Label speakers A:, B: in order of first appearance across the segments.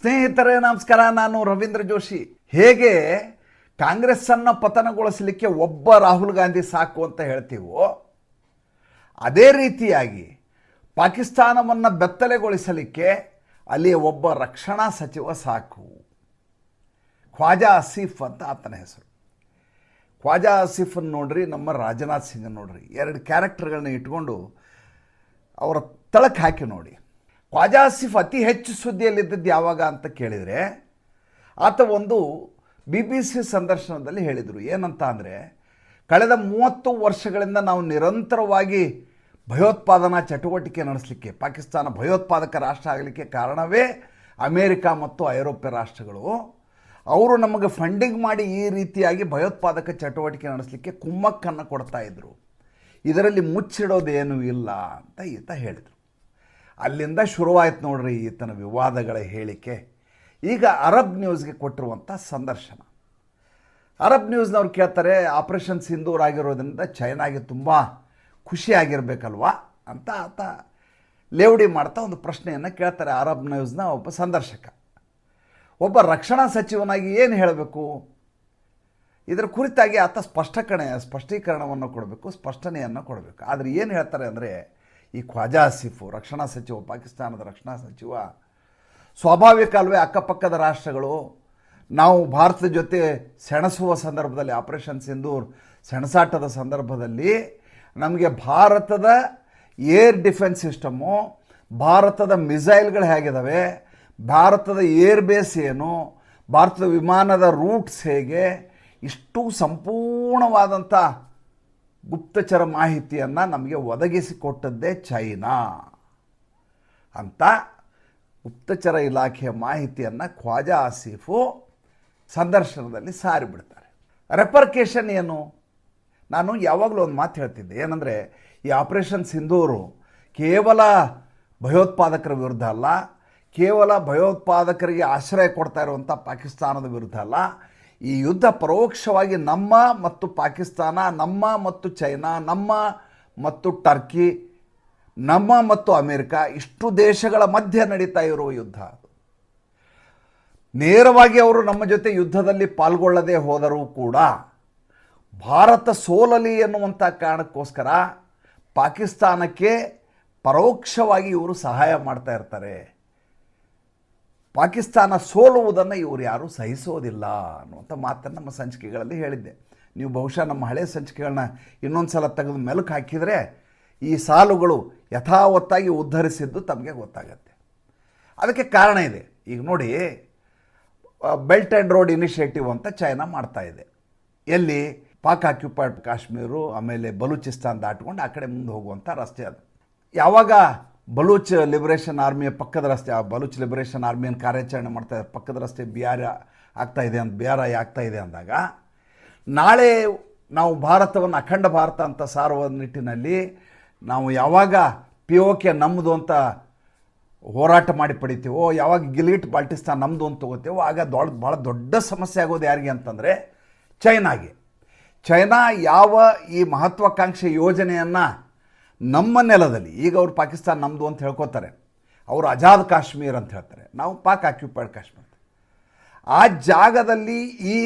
A: ಸ್ನೇಹಿತರೇ, ನಮಸ್ಕಾರ. ನಾನು ರವೀಂದ್ರ ಜೋಶಿ. ಹೇಗೆ ಕಾಂಗ್ರೆಸ್ಸನ್ನು ಪತನಗೊಳಿಸಲಿಕ್ಕೆ ಒಬ್ಬ ರಾಹುಲ್ ಗಾಂಧಿ ಸಾಕು ಅಂತ ಹೇಳ್ತೀವೋ, ಅದೇ ರೀತಿಯಾಗಿ ಪಾಕಿಸ್ತಾನವನ್ನು ಬೆತ್ತಲೆಗೊಳಿಸಲಿಕ್ಕೆ ಅಲ್ಲಿಯ ಒಬ್ಬ ರಕ್ಷಣಾ ಸಚಿವ ಸಾಕು. ಖ್ವಾಜಾ ಆಸೀಫ್ ಅಂತ ಆತನ ಹೆಸರು. ಖ್ವಾಜಾ ಆಸೀಫನ್ನು ನೋಡ್ರಿ, ನಮ್ಮ ರಾಜನಾಥ್ ಸಿಂಗ್ ನೋಡ್ರಿ. ಎರಡು ಕ್ಯಾರೆಕ್ಟರ್ಗಳನ್ನ ಇಟ್ಕೊಂಡು ಅವರ ತಳಕ್ಕೆ ಹಾಕಿ ನೋಡಿ. ಖ್ವಾಜಾ ಆಸಿಫ್ ಅತಿ ಹೆಚ್ಚು ಸುದ್ದಿಯಲ್ಲಿದ್ದದ್ದು ಯಾವಾಗ ಅಂತ ಕೇಳಿದರೆ, ಆತ ಒಂದು ಬಿ ಬಿ ಸಿ ಸಂದರ್ಶನದಲ್ಲಿ ಹೇಳಿದರು. ಏನಂತ ಅಂದರೆ, ಕಳೆದ ಮೂವತ್ತು ವರ್ಷಗಳಿಂದ ನಾವು ನಿರಂತರವಾಗಿ ಭಯೋತ್ಪಾದನಾ ಚಟುವಟಿಕೆ ನಡೆಸಲಿಕ್ಕೆ, ಪಾಕಿಸ್ತಾನ ಭಯೋತ್ಪಾದಕ ರಾಷ್ಟ್ರ ಆಗಲಿಕ್ಕೆ ಕಾರಣವೇ ಅಮೇರಿಕಾ ಮತ್ತು ಐರೋಪ್ಯ ರಾಷ್ಟ್ರಗಳು. ಅವರು ನಮಗೆ ಫಂಡಿಂಗ್ ಮಾಡಿ ಈ ರೀತಿಯಾಗಿ ಭಯೋತ್ಪಾದಕ ಚಟುವಟಿಕೆ ನಡೆಸಲಿಕ್ಕೆ ಕುಮ್ಮಕ್ಕನ್ನು ಕೊಡ್ತಾ ಇದ್ದರು ಇದರಲ್ಲಿ ಮುಚ್ಚಿಡೋದೇನೂ ಇಲ್ಲ ಅಂತ ಈತ ಹೇಳಿದರು. ಅಲ್ಲಿಂದ ಶುರುವಾಯ್ತು ನೋಡ್ರಿ ಈತನ ವಿವಾದಗಳ ಹೇಳಿಕೆ. ಈಗ ಅರಬ್ ನ್ಯೂಸ್ಗೆ ಕೊಟ್ಟಿರುವಂಥ ಸಂದರ್ಶನ. ಅರಬ್ ನ್ಯೂಸ್ನವ್ರು ಕೇಳ್ತಾರೆ, ಆಪರೇಷನ್ ಸಿಂಧೂರ್ ಆಗಿರೋದ್ರಿಂದ ಚೈನಾಗೆ ತುಂಬ ಖುಷಿಯಾಗಿರ್ಬೇಕಲ್ವಾ? ಅಂತ ಆತ ಲೇವಡಿ ಮಾಡ್ತಾ ಒಂದು ಪ್ರಶ್ನೆಯನ್ನು ಕೇಳ್ತಾರೆ ಅರಬ್ ನ್ಯೂಸ್ನ ಒಬ್ಬ ಸಂದರ್ಶಕ. ಒಬ್ಬ ರಕ್ಷಣಾ ಸಚಿವನಾಗಿ ಏನು ಹೇಳಬೇಕು? ಇದರ ಕುರಿತಾಗಿ ಆತ ಸ್ಪಷ್ಟಕಣೆ ಸ್ಪಷ್ಟೀಕರಣವನ್ನು ಕೊಡಬೇಕು, ಸ್ಪಷ್ಟನೆಯನ್ನು ಕೊಡಬೇಕು. ಆದರೆ ಏನು ಹೇಳ್ತಾರೆ ಅಂದರೆ ಈ ಖ್ವಾಜಾ ಆಸಿಫು ರಕ್ಷಣಾ ಸಚಿವ, ಪಾಕಿಸ್ತಾನದ ರಕ್ಷಣಾ ಸಚಿವ ಸ್ವಾಭಾವಿಕ ಅಲ್ವೇ ಅಕ್ಕಪಕ್ಕದ ರಾಷ್ಟ್ರಗಳು. ನಾವು ಭಾರತದ ಜೊತೆ ಸೆಣಸುವ ಸಂದರ್ಭದಲ್ಲಿ ಆಪರೇಷನ್ ಸಿಂಧೂರ್ ಸೆಣಸಾಟದ ಸಂದರ್ಭದಲ್ಲಿ ನಮಗೆ ಭಾರತದ ಏರ್ ಡಿಫೆನ್ಸ್ ಸಿಸ್ಟಮು ಭಾರತದ ಮಿಸೈಲ್ಗಳು ಹೇಗಿದ್ದಾವೆ ಭಾರತದ ಏರ್ ಬೇಸ್ ಏನು, ಭಾರತದ ವಿಮಾನದ ರೂಟ್ಸ್ ಹೇಗೆ, ಇಷ್ಟು ಸಂಪೂರ್ಣವಾದಂಥ ಗುಪ್ತಚರ ಮಾಹಿತಿಯನ್ನು ನಮಗೆ ಒದಗಿಸಿಕೊಟ್ಟದ್ದೇ ಚೈನಾ ಅಂತ ಗುಪ್ತಚರ ಇಲಾಖೆಯ ಮಾಹಿತಿಯನ್ನು ಖ್ವಾಜಾ ಆಸೀಫು ಸಂದರ್ಶನದಲ್ಲಿ ಸಾರಿಬಿಡ್ತಾರೆ ರೆಪರ್ಕೇಷನ್ ಏನು? ನಾನು ಯಾವಾಗಲೂ ಒಂದು ಮಾತು ಹೇಳ್ತಿದ್ದೆ. ಏನಂದರೆ, ಈ ಆಪರೇಷನ್ ಸಿಂಧೂರು ಕೇವಲ ಭಯೋತ್ಪಾದಕರ ವಿರುದ್ಧ ಅಲ್ಲ, ಕೇವಲ ಭಯೋತ್ಪಾದಕರಿಗೆ ಆಶ್ರಯ ಕೊಡ್ತಾ ಇರುವಂಥ ಪಾಕಿಸ್ತಾನದ ವಿರುದ್ಧ ಅಲ್ಲ ಈ ಯುದ್ಧ ಪರೋಕ್ಷವಾಗಿ ನಮ್ಮ ಮತ್ತು ಪಾಕಿಸ್ತಾನ, ನಮ್ಮ ಮತ್ತು ಚೈನಾ, ನಮ್ಮ ಮತ್ತು ಟರ್ಕಿ, ನಮ್ಮ ಮತ್ತು ಅಮೆರಿಕ, ಇಷ್ಟು ದೇಶಗಳ ಮಧ್ಯೆ ನಡೀತಾ ಇರುವ ಯುದ್ಧ. ನೇರವಾಗಿ ಅವರು ನಮ್ಮ ಜೊತೆ ಯುದ್ಧದಲ್ಲಿ ಪಾಲ್ಗೊಳ್ಳದೆ ಹೋದರೂ ಕೂಡ ಭಾರತ ಸೋಲಲಿ ಎನ್ನುವಂಥ ಕಾರಣಕ್ಕೋಸ್ಕರ ಪಾಕಿಸ್ತಾನಕ್ಕೆ ಪರೋಕ್ಷವಾಗಿ ಇವರು ಸಹಾಯ ಮಾಡ್ತಾ ಇರ್ತಾರೆ. ಪಾಕಿಸ್ತಾನ ಸೋಲುವುದನ್ನು ಇವರು ಯಾರೂ ಸಹಿಸೋದಿಲ್ಲ ಅನ್ನುವಂಥ ಮಾತನ್ನು ನಮ್ಮ ಸಂಚಿಕೆಗಳಲ್ಲಿ ಹೇಳಿದ್ದೆ. ನೀವು ಬಹುಶಃ ನಮ್ಮ ಹಳೆಯ ಸಂಚಿಕೆಗಳನ್ನ ಇನ್ನೊಂದು ಸಲ ತೆಗೆದು ಮೆಲುಕು ಹಾಕಿದರೆ ಈ ಸಾಲುಗಳು ಯಥಾವತ್ತಾಗಿ ಉದ್ಧರಿಸಿದ್ದು ತಮಗೆ ಗೊತ್ತಾಗತ್ತೆ. ಅದಕ್ಕೆ ಕಾರಣ ಇದೆ. ಈಗ ನೋಡಿ ಬೆಲ್ಟ್ ಆ್ಯಂಡ್ ರೋಡ್ ಇನಿಷಿಯೇಟಿವ್ ಅಂತ ಚೈನಾ ಮಾಡ್ತಾ ಇದೆ. ಎಲ್ಲಿ? ಪಾಕ್ ಆಕ್ಯುಪೈಡ್ ಕಾಶ್ಮೀರು, ಆಮೇಲೆ ಬಲೂಚಿಸ್ತಾನ್ ದಾಟ್ಕೊಂಡು ಆ ಕಡೆ ಮುಂದೆ ಹೋಗುವಂಥ ರಸ್ತೆ ಅದು. ಯಾವಾಗ ಬಲೂಚ್ ಲಿಬರೇಷನ್ ಆರ್ಮಿಯ ಪಕ್ಕದ ರಸ್ತೆ, ಆ ಬಲೂಚ್ ಲಿಬರೇಷನ್ ಆರ್ಮಿಯನ್ನು ಕಾರ್ಯಾಚರಣೆ ಮಾಡ್ತಾ ಪಕ್ಕದ ರಸ್ತೆ ಬಿಹಾರ ಆಗ್ತಾ ಇದೆ ಅಂತ ಬಿಹಾರ ಆಗ್ತಾ ಇದೆ ಅಂದಾಗ, ನಾಳೆ ನಾವು ಭಾರತವನ್ನು, ಅಖಂಡ ಭಾರತ ಅಂತ ಸಾರುವ ನಿಟ್ಟಿನಲ್ಲಿ ನಾವು ಯಾವಾಗ ಪಿ ಓ ಕೆ ನಮ್ಮದು ಅಂತ ಹೋರಾಟ ಮಾಡಿ ಪಡಿತೀವೋ, ಯಾವಾಗ ಗಿಲಿಟ್ ಬಾಲ್ಟಿಸ್ತಾನ್ ನಮ್ಮದು ಅಂತ ತಗೋತೀವೋ, ಆಗ ದೊಡ್ಡ ಭಾಳ ದೊಡ್ಡ ಸಮಸ್ಯೆ ಆಗೋದು ಯಾರಿಗೆ ಅಂತಂದರೆ ಚೈನಾಗೆ ಚೈನಾ ಯಾವ ಈ ಮಹತ್ವಾಕಾಂಕ್ಷೆ ಯೋಜನೆಯನ್ನು ನಮ್ಮ ನೆಲದಲ್ಲಿ, ಈಗ ಅವರು ಪಾಕಿಸ್ತಾನ ನಮ್ಮದು ಅಂತ ಹೇಳ್ಕೋತಾರೆ, ಅವರು ಆಜಾದ್ ಕಾಶ್ಮೀರ್ ಅಂತ ಹೇಳ್ತಾರೆ. ನಾವು ಪಾಕ್ ಆಕ್ಯುಪೈಡ್ ಕಾಶ್ಮೀರ್ ಆ ಜಾಗದಲ್ಲಿ ಈ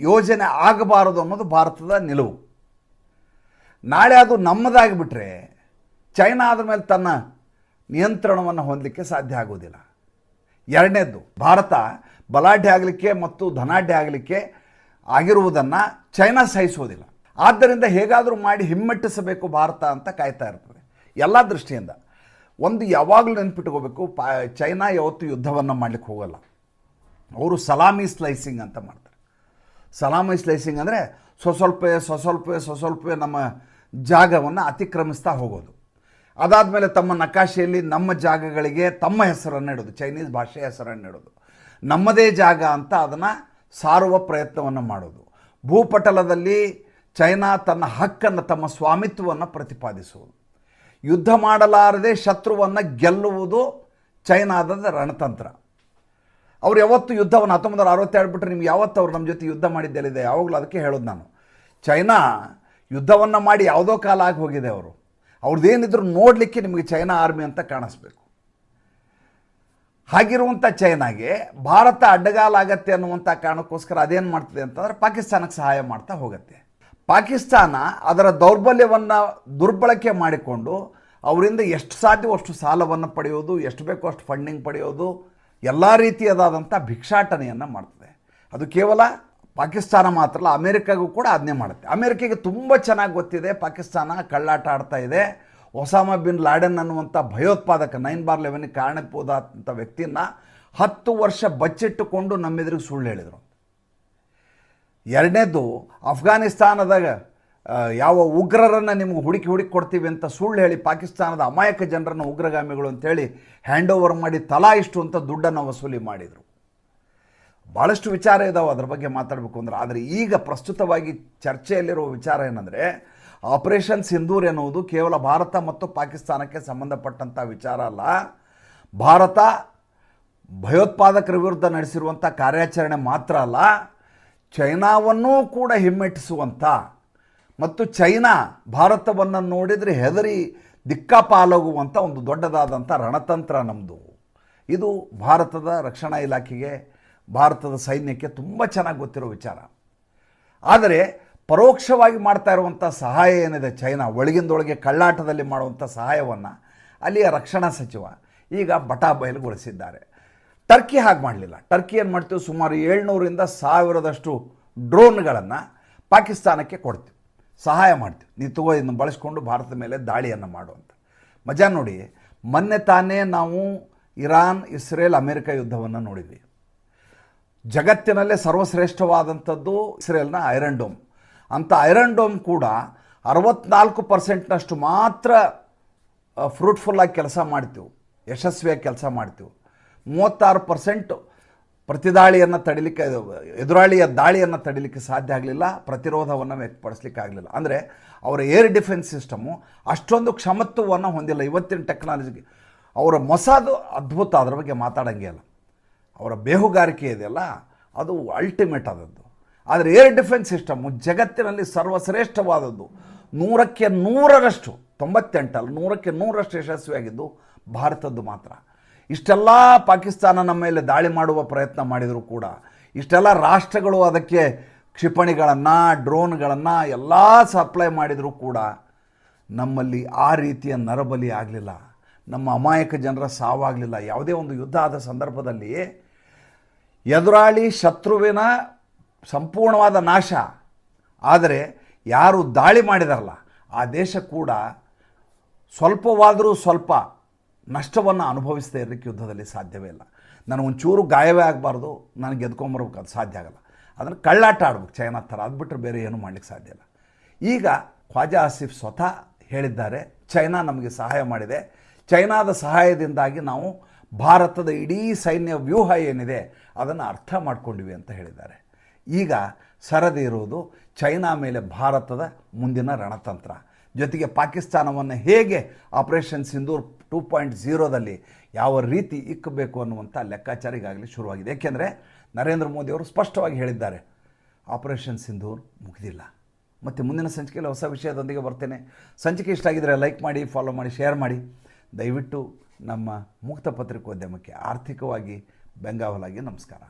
A: ಯೋಜನೆ ಆಗಬಾರದು ಅನ್ನೋದು ಭಾರತದ ನಿಲುವು. ನಾಳೆ ಅದು ನಮ್ಮದಾಗಿಬಿಟ್ರೆ, ಚೈನಾ ಆದ ಮೇಲೆ ತನ್ನ ನಿಯಂತ್ರಣವನ್ನು ಹೊಂದಲಿಕ್ಕೆ ಸಾಧ್ಯ ಆಗೋದಿಲ್ಲ. ಎರಡನೇದು ಭಾರತ ಬಲಾಢ್ಯ ಆಗಲಿಕ್ಕೆ ಮತ್ತು ಧನಾಢ್ಯ ಆಗಲಿಕ್ಕೆ ಆಗಿರುವುದನ್ನು ಚೈನಾ ಸಹಿಸೋದಿಲ್ಲ. ಆದ್ದರಿಂದ ಹೇಗಾದರೂ ಮಾಡಿ ಹಿಮ್ಮೆಟ್ಟಿಸಬೇಕು ಭಾರತ ಅಂತ ಕಾಯ್ತಾ ಇರ್ತದೆ. ಎಲ್ಲ ದೃಷ್ಟಿಯಿಂದ. ಒಂದು ಯಾವಾಗಲೂ ನೆನ್ಪಿಟ್ಕೋಬೇಕು, ಪಾ, ಚೈನಾ ಯಾವತ್ತೂ ಯುದ್ಧವನ್ನು ಮಾಡಲಿಕ್ಕೆ ಹೋಗಲ್ಲ. ಅವರು ಸಲಾಮಿ ಸ್ಲೈಸಿಂಗ್ ಅಂತ ಮಾಡ್ತಾರೆ. ಸಲಾಮಿ ಸ್ಲೈಸಿಂಗ್ ಅಂದರೆ ಸ್ವಸ್ವಲ್ಪವೇ ಸ್ವಸ್ವಲ್ಪವೇ ಸ್ವಸ್ವಲ್ಪವೇ ನಮ್ಮ ಜಾಗವನ್ನು ಅತಿಕ್ರಮಿಸ್ತಾ ಹೋಗೋದು. ಅದಾದ ಮೇಲೆ ತಮ್ಮ ನಕಾಶೆಯಲ್ಲಿ ನಮ್ಮ ಜಾಗಗಳಿಗೆ ತಮ್ಮ ಹೆಸರನ್ನು ಇಡೋದು, ಚೈನೀಸ್ ಭಾಷೆಯ ಹೆಸರನ್ನು ಇಡೋದು. ನಮ್ಮದೇ ಜಾಗ ಅಂತ ಅದನ್ನು ಸಾರುವ ಪ್ರಯತ್ನವನ್ನು ಮಾಡೋದು. ಭೂಪಟಲದಲ್ಲಿ ಚೈನಾ ತನ್ನ ಹಕ್ಕನ್ನು, ತಮ್ಮ ಸ್ವಾಮಿತ್ವವನ್ನು ಪ್ರತಿಪಾದಿಸುವುದು. ಯುದ್ಧ ಮಾಡಲಾರದೆ ಶತ್ರುವನ್ನು ಗೆಲ್ಲುವುದು ಚೈನಾದ ರಣತಂತ್ರ. ಅವ್ರು ಯಾವತ್ತು ಯುದ್ಧವನ್ನು, ಹತ್ತೊಂಬತ್ತು ನೂರ ಅರವತ್ತೆರಡು ಬಿಟ್ಟರೆ ನಿಮ್ಗೆ ಯಾವತ್ತು ಅವ್ರು ನಮ್ಮ ಜೊತೆ ಯುದ್ಧ ಮಾಡಿದ್ದೆಲ್ಲಿದೆ? ಯಾವಾಗಲೂ ಅದಕ್ಕೆ ಹೇಳೋದು ನಾನು. ಚೈನಾ ಯುದ್ಧವನ್ನು ಮಾಡಿ ಯಾವುದೋ ಕಾಲ ಆಗಿ ಹೋಗಿದೆ ಅವರು. ಅವ್ರದ್ದೇನಿದ್ರು ನೋಡಲಿಕ್ಕೆ ನಿಮಗೆ ಚೈನಾ ಆರ್ಮಿ ಅಂತ ಕಾಣಿಸ್ಬೇಕು. ಹಾಗಿರುವಂಥ ಚೈನಾಗೆ ಭಾರತ ಅಡ್ಡಗಾಲಾಗತ್ತೆ ಅನ್ನುವಂಥ ಕಾರಣಕ್ಕೋಸ್ಕರ ಅದೇನು ಮಾಡ್ತದೆ ಅಂತಂದ್ರೆ ಪಾಕಿಸ್ತಾನಕ್ಕೆ ಸಹಾಯ ಮಾಡ್ತಾ ಹೋಗುತ್ತೆ. ಪಾಕಿಸ್ತಾನ ಅದರ ದೌರ್ಬಲ್ಯವನ್ನು ದುರ್ಬಳಕೆ ಮಾಡಿಕೊಂಡು ಅವರಿಂದ ಎಷ್ಟು ಸಾಧ್ಯವೋ ಅಷ್ಟು ಸಾಲವನ್ನು ಪಡೆಯೋದು, ಎಷ್ಟು ಬೇಕೋ ಅಷ್ಟು ಫಂಡಿಂಗ್ ಪಡೆಯೋದು, ಎಲ್ಲ ರೀತಿಯದಾದಂಥ ಭಿಕ್ಷಾಟನೆಯನ್ನು ಮಾಡ್ತದೆ. ಅದು ಕೇವಲ ಪಾಕಿಸ್ತಾನ ಮಾತ್ರ ಅಲ್ಲ, ಅಮೇರಿಕಾಗೂ ಕೂಡ ಅದನ್ನೇ ಮಾಡುತ್ತೆ. ಅಮೇರಿಕೆಗೆ ತುಂಬ ಚೆನ್ನಾಗಿ ಗೊತ್ತಿದೆ, ಪಾಕಿಸ್ತಾನ ಕಳ್ಳಾಟ ಆಡ್ತಾ ಇದೆ. ಒಸಾಮಾ ಬಿನ್ ಲಾಡೆನ್ ಅನ್ನುವಂಥ ಭಯೋತ್ಪಾದಕ, ನೈನ್ ಬಾರ್ ಲೆವೆನ್ಗೆ ಕಾರಣಬೋದಾದಂಥ ವ್ಯಕ್ತಿಯನ್ನು ಹತ್ತು ವರ್ಷ ಬಚ್ಚಿಟ್ಟುಕೊಂಡು ನಮ್ಮೆದುರಿಗೆ ಸುಳ್ಳು ಹೇಳಿದರು. ಎರಡನೇದು, ಅಫ್ಘಾನಿಸ್ತಾನದಾಗ ಯಾವ ಉಗ್ರರನ್ನು ನಿಮ್ಗೆ ಹುಡುಕಿ ಹುಡುಕಿ ಕೊಡ್ತೀವಿ ಅಂತ ಸುಳ್ಳು ಹೇಳಿ ಪಾಕಿಸ್ತಾನದ ಅಮಾಯಕ ಜನರನ್ನು ಉಗ್ರಗಾಮಿಗಳು ಅಂತೇಳಿ ಹ್ಯಾಂಡ್ ಓವರ್ ಮಾಡಿ ತಲಾ ಇಷ್ಟು ಅಂತ ದುಡ್ಡನ್ನು ವಸೂಲಿ ಮಾಡಿದರು. ಭಾಳಷ್ಟು ವಿಚಾರ ಇದಾವೆ ಅದ್ರ ಬಗ್ಗೆ ಮಾತಾಡಬೇಕು ಅಂದ್ರೆ, ಆದರೆ ಈಗ ಪ್ರಸ್ತುತವಾಗಿ ಚರ್ಚೆಯಲ್ಲಿರುವ ವಿಚಾರ ಏನಂದರೆ ಆಪರೇಷನ್ ಸಿಂಧೂರ್ ಎನ್ನುವುದು ಕೇವಲ ಭಾರತ ಮತ್ತು ಪಾಕಿಸ್ತಾನಕ್ಕೆ ಸಂಬಂಧಪಟ್ಟಂಥ ವಿಚಾರ ಅಲ್ಲ, ಭಾರತ ಭಯೋತ್ಪಾದಕರ ವಿರುದ್ಧ ನಡೆಸಿರುವಂಥ ಕಾರ್ಯಾಚರಣೆ ಮಾತ್ರ ಅಲ್ಲ ಚೈನಾವನ್ನೂ ಕೂಡ ಹಿಮ್ಮೆಟ್ಟಿಸುವಂಥ ಮತ್ತು ಚೈನಾ ಭಾರತವನ್ನು ನೋಡಿದರೆ ಹೆದರಿ ದಿಕ್ಕಾಪಾಲಾಗುವಂಥ ಒಂದು ದೊಡ್ಡದಾದಂಥ ರಣತಂತ್ರ ನಮ್ಮದು ಇದು ಭಾರತದ ರಕ್ಷಣಾ ಇಲಾಖೆಗೆ, ಭಾರತದ ಸೈನ್ಯಕ್ಕೆ ತುಂಬ ಚೆನ್ನಾಗಿ ಗೊತ್ತಿರೋ ವಿಚಾರ. ಆದರೆ ಪರೋಕ್ಷವಾಗಿ ಮಾಡ್ತಾ ಇರುವಂಥ ಸಹಾಯ ಏನಿದೆ ಚೈನಾ? ಒಳಗಿಂದೊಳಗೆ ಕಳ್ಳಾಟದಲ್ಲಿ ಮಾಡುವಂಥ ಸಹಾಯವನ್ನು ಅಲ್ಲಿಯ ರಕ್ಷಣಾ ಸಚಿವ ಈಗ ಬಟಾ ಬಯಲುಗೊಳಿಸಿದ್ದಾರೆ ಟರ್ಕಿ ಹಾಗೆ ಮಾಡಲಿಲ್ಲ. ಟರ್ಕಿ ಏನು ಮಾಡ್ತೀವಿ ಸುಮಾರು ಏಳ್ನೂರಿಂದ ಸಾವಿರದಷ್ಟು ಡ್ರೋನ್ಗಳನ್ನು ಪಾಕಿಸ್ತಾನಕ್ಕೆ ಕೊಡ್ತೀವಿ ಸಹಾಯ ಮಾಡ್ತೀವಿ ನೀವು ತಗೋ, ಇದನ್ನು ಬಳಸ್ಕೊಂಡು ಭಾರತದ ಮೇಲೆ ದಾಳಿಯನ್ನು ಮಾಡುವಂಥ ಮಜಾ ನೋಡಿ, ಮೊನ್ನೆ ತಾನೇ ನಾವು ಇರಾನ್, ಇಸ್ರೇಲ್, ಅಮೆರಿಕ ಯುದ್ಧವನ್ನು ನೋಡಿದ್ವಿ. ಜಗತ್ತಿನಲ್ಲೇ ಸರ್ವಶ್ರೇಷ್ಠವಾದಂಥದ್ದು ಇಸ್ರೇಲ್ನ ಐರನ್ ಡೋಮ್. ಅಂಥ ಐರನ್ ಡೋಮ್ ಕೂಡ ಅರವತ್ನಾಲ್ಕು ಪರ್ಸೆಂಟ್ನಷ್ಟು ಮಾತ್ರ ಫ್ರೂಟ್ಫುಲ್ಲಾಗಿ ಕೆಲಸ ಮಾಡ್ತೀವಿ ಯಶಸ್ವಿಯಾಗಿ ಕೆಲಸ ಮಾಡ್ತೀವಿ ಮೂವತ್ತಾರು ಪರ್ಸೆಂಟ್ ಪ್ರತಿದಾಳಿಯನ್ನು ತಡಿಲಿಕ್ಕೆ, ಎದುರಾಳಿಯ ದಾಳಿಯನ್ನು ತಡಿಲಿಕ್ಕೆ ಸಾಧ್ಯ ಆಗಲಿಲ್ಲ, ಪ್ರತಿರೋಧವನ್ನು ವ್ಯಕ್ತಪಡಿಸ್ಲಿಕ್ಕೆ ಆಗಲಿಲ್ಲ. ಅಂದರೆ ಅವರ ಏರ್ ಡಿಫೆನ್ಸ್ ಸಿಸ್ಟಮು ಅಷ್ಟೊಂದು ಕ್ಷಮತ್ವವನ್ನು ಹೊಂದಿಲ್ಲ. ಇವತ್ತಿನ ಟೆಕ್ನಾಲಜಿಗೆ ಅವರ ಮೊಸಾದು ಅದ್ಭುತ ಅದರ ಬಗ್ಗೆ ಮಾತಾಡೋಂಗೆ ಅಲ್ಲ. ಅವರ ಬೇಹುಗಾರಿಕೆ ಇದೆಯಲ್ಲ ಅದು ಅಲ್ಟಿಮೇಟ್ ಆದದ್ದು. ಆದರೆ ಏರ್ ಡಿಫೆನ್ಸ್ ಸಿಸ್ಟಮು ಜಗತ್ತಿನಲ್ಲಿ ಸರ್ವಶ್ರೇಷ್ಠವಾದದ್ದು. ನೂರಕ್ಕೆ ನೂರರಷ್ಟು, ತೊಂಬತ್ತೆಂಟಲ್ಲ, ನೂರಕ್ಕೆ ನೂರಷ್ಟು ಯಶಸ್ವಿಯಾಗಿದ್ದು ಭಾರತದ್ದು ಮಾತ್ರ. ಇಷ್ಟೆಲ್ಲ ಪಾಕಿಸ್ತಾನ ನಮ್ಮ ಮೇಲೆ ದಾಳಿ ಮಾಡುವ ಪ್ರಯತ್ನ ಮಾಡಿದರೂ ಕೂಡ, ಇಷ್ಟೆಲ್ಲ ರಾಷ್ಟ್ರಗಳು ಅದಕ್ಕೆ ಕ್ಷಿಪಣಿಗಳನ್ನು, ಡ್ರೋನ್ಗಳನ್ನು ಎಲ್ಲ ಸಪ್ಲೈ ಮಾಡಿದರೂ ಕೂಡ ನಮ್ಮಲ್ಲಿ ಆ ರೀತಿಯ ನರಬಲಿ ಆಗಲಿಲ್ಲ. ನಮ್ಮ ಅಮಾಯಕ ಜನರ ಸಾವಾಗಲಿಲ್ಲ. ಯಾವುದೇ ಒಂದು ಯುದ್ಧ ಆದ ಸಂದರ್ಭದಲ್ಲಿ ಎದುರಾಳಿ ಶತ್ರುವಿನ ಸಂಪೂರ್ಣವಾದ ನಾಶ. ಆದರೆ ಯಾರು ದಾಳಿ ಮಾಡಿದಾರಲ್ಲ, ಆ ದೇಶ ಕೂಡ ಸ್ವಲ್ಪವಾದರೂ ಸ್ವಲ್ಪ ನಷ್ಟವನ್ನು ಅನುಭವಿಸದೇ ಇರಲಿಕ್ಕೆ ಯುದ್ಧದಲ್ಲಿ ಸಾಧ್ಯವೇ ಇಲ್ಲ. ನಾನು ಒಂಚೂರು ಗಾಯವೇ ಆಗಬಾರ್ದು, ನಾನು ಗೆದ್ಕೊಂಬರ್ಬೇಕು, ಅದು ಸಾಧ್ಯ ಆಗಲ್ಲ. ಅದನ್ನು ಕಳ್ಳಾಟ ಆಡ್ಬೇಕು ಚೈನಾ ಥರ ಅದು ಬಿಟ್ಟರೆ ಬೇರೆ ಏನೂ ಮಾಡಲಿಕ್ಕೆ ಸಾಧ್ಯ ಇಲ್ಲ. ಈಗ ಖ್ವಾಜಾ ಆಸಿಫ್ ಸ್ವತಃ ಹೇಳಿದ್ದಾರೆ, ಚೈನಾ ನಮಗೆ ಸಹಾಯ ಮಾಡಿದೆ. ಚೈನಾದ ಸಹಾಯದಿಂದಾಗಿ ನಾವು ಭಾರತದ ಇಡೀ ಸೈನ್ಯ ವ್ಯೂಹ ಏನಿದೆ, ಅದನ್ನು ಅರ್ಥ ಮಾಡ್ಕೊಂಡಿವಿ ಅಂತ ಹೇಳಿದ್ದಾರೆ. ಈಗ ಸರದಿ ಇರುವುದು ಚೈನಾ ಮೇಲೆ ಭಾರತದ ಮುಂದಿನ ರಣತಂತ್ರ. ಜೊತೆಗೆ ಪಾಕಿಸ್ತಾನವನ್ನು ಹೇಗೆ ಆಪರೇಷನ್ ಸಿಂಧೂರ್ ಟೂ ಪಾಯಿಂಟ್ ಝೀರೋದಲ್ಲಿ ಯಾವ ರೀತಿ ಇಕ್ಕಬೇಕು ಅನ್ನುವಂಥ ಲೆಕ್ಕಾಚಾರ ಈಗಾಗಲೇ ಶುರುವಾಗಿದೆ. ಏಕೆಂದರೆ ನರೇಂದ್ರ ಮೋದಿಯವರು ಸ್ಪಷ್ಟವಾಗಿ ಹೇಳಿದ್ದಾರೆ, ಆಪರೇಷನ್ ಸಿಂಧೂರ್ ಮುಗಿದಿಲ್ಲ. ಮತ್ತು ಮುಂದಿನ ಸಂಚಿಕೆಯಲ್ಲಿ ಹೊಸ ವಿಷಯದೊಂದಿಗೆ ಬರ್ತೇನೆ. ಸಂಚಿಕೆ ಇಷ್ಟ ಆಗಿದ್ದರೆ ಲೈಕ್ ಮಾಡಿ, ಫಾಲೋ ಮಾಡಿ, ಶೇರ್ ಮಾಡಿ. ದಯವಿಟ್ಟು ನಮ್ಮ ಮುಕ್ತ ಪತ್ರಿಕೋದ್ಯಮಕ್ಕೆ ಆರ್ಥಿಕವಾಗಿ ಬೆಂಗಾವಲಾಗಿ ನಮಸ್ಕಾರ.